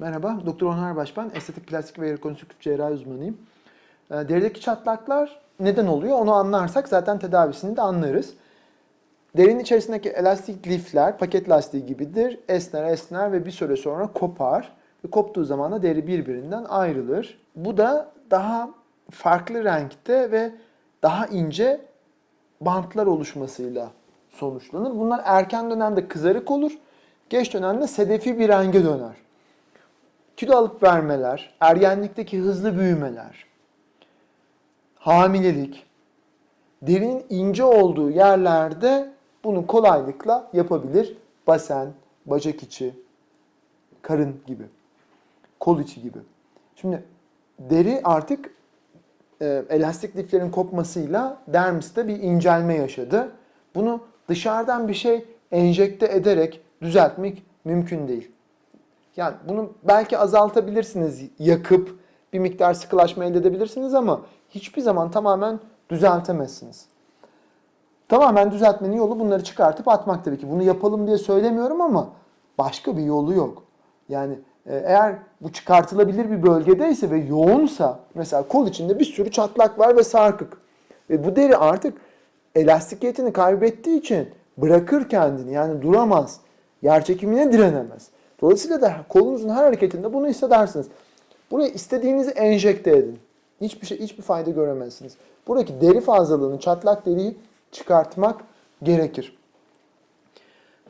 Merhaba, Doktor Onur Baş ben. Estetik, plastik ve rekonstrüktif cerrahi uzmanıyım. Ee, Derideki çatlaklar neden oluyor onu anlarsak zaten tedavisini de anlarız. Derinin içerisindeki elastik lifler paket lastiği gibidir. Esner esner ve bir süre sonra kopar. Ve koptuğu zaman da deri birbirinden ayrılır. Bu da daha farklı renkte ve daha ince bantlar oluşmasıyla sonuçlanır. Bunlar erken dönemde kızarık olur. Geç dönemde sedefi bir renge döner. Kilo alıp vermeler, ergenlikteki hızlı büyümeler, hamilelik, derinin ince olduğu yerlerde bunu kolaylıkla yapabilir. Basen, bacak içi, karın gibi, kol içi gibi. Şimdi deri artık e, elastik liflerin kopmasıyla dermiste bir incelme yaşadı. Bunu dışarıdan bir şey enjekte ederek düzeltmek mümkün değil. Yani bunu belki azaltabilirsiniz, yakıp bir miktar sıkılaşma elde edebilirsiniz ama hiçbir zaman tamamen düzeltemezsiniz. Tamamen düzeltmenin yolu bunları çıkartıp atmak tabii ki. Bunu yapalım diye söylemiyorum ama başka bir yolu yok. Yani e, eğer bu çıkartılabilir bir bölgedeyse ve yoğunsa mesela kol içinde bir sürü çatlak var ve sarkık. Ve bu deri artık elastikiyetini kaybettiği için bırakır kendini yani duramaz. Yer çekimine direnemez. Dolayısıyla da kolunuzun her hareketinde bunu hissedersiniz. Buraya istediğinizi enjekte edin. Hiçbir şey, hiçbir fayda göremezsiniz. Buradaki deri fazlalığını, çatlak deriyi çıkartmak gerekir.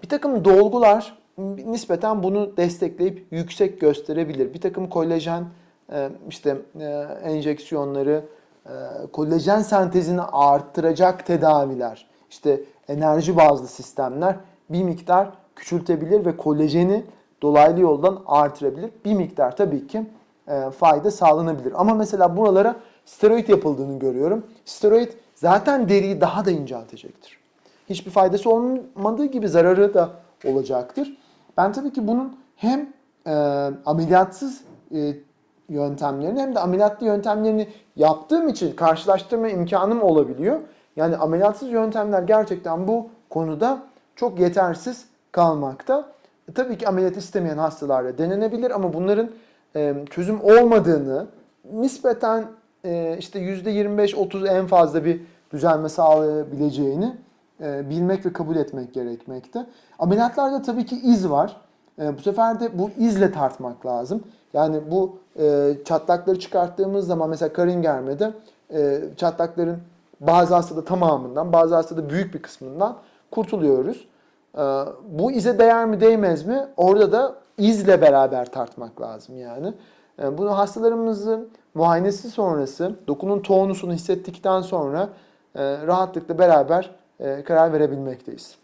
Bir takım dolgular nispeten bunu destekleyip yüksek gösterebilir. Bir takım kolajen e, işte e, enjeksiyonları, e, kolajen sentezini arttıracak tedaviler, işte enerji bazlı sistemler bir miktar küçültebilir ve kolajeni dolaylı yoldan artırabilir. Bir miktar tabii ki fayda sağlanabilir. Ama mesela buralara steroid yapıldığını görüyorum. Steroid zaten deriyi daha da inceltecektir. Hiçbir faydası olmadığı gibi zararı da olacaktır. Ben tabii ki bunun hem e, ameliyatsız e, yöntemlerini hem de ameliyatlı yöntemlerini yaptığım için karşılaştırma imkanım olabiliyor. Yani ameliyatsız yöntemler gerçekten bu konuda çok yetersiz kalmakta. E, tabii ki ameliyat istemeyen hastalarda denenebilir ama bunların e, çözüm olmadığını nispeten e, işte %25-30 en fazla bir düzelme sağlayabileceğini e, bilmek ve kabul etmek gerekmekte. Ameliyatlarda tabii ki iz var. E, bu sefer de bu izle tartmak lazım. Yani bu e, çatlakları çıkarttığımız zaman mesela karın germede e, çatlakların bazı hastada tamamından, bazı hastada büyük bir kısmından kurtuluyoruz. E, bu ize değer mi değmez mi? Orada da izle beraber tartmak lazım yani. E, bunu hastalarımızın muayenesi sonrası dokunun tonusunu hissettikten sonra e, rahatlıkla beraber e, karar verebilmekteyiz.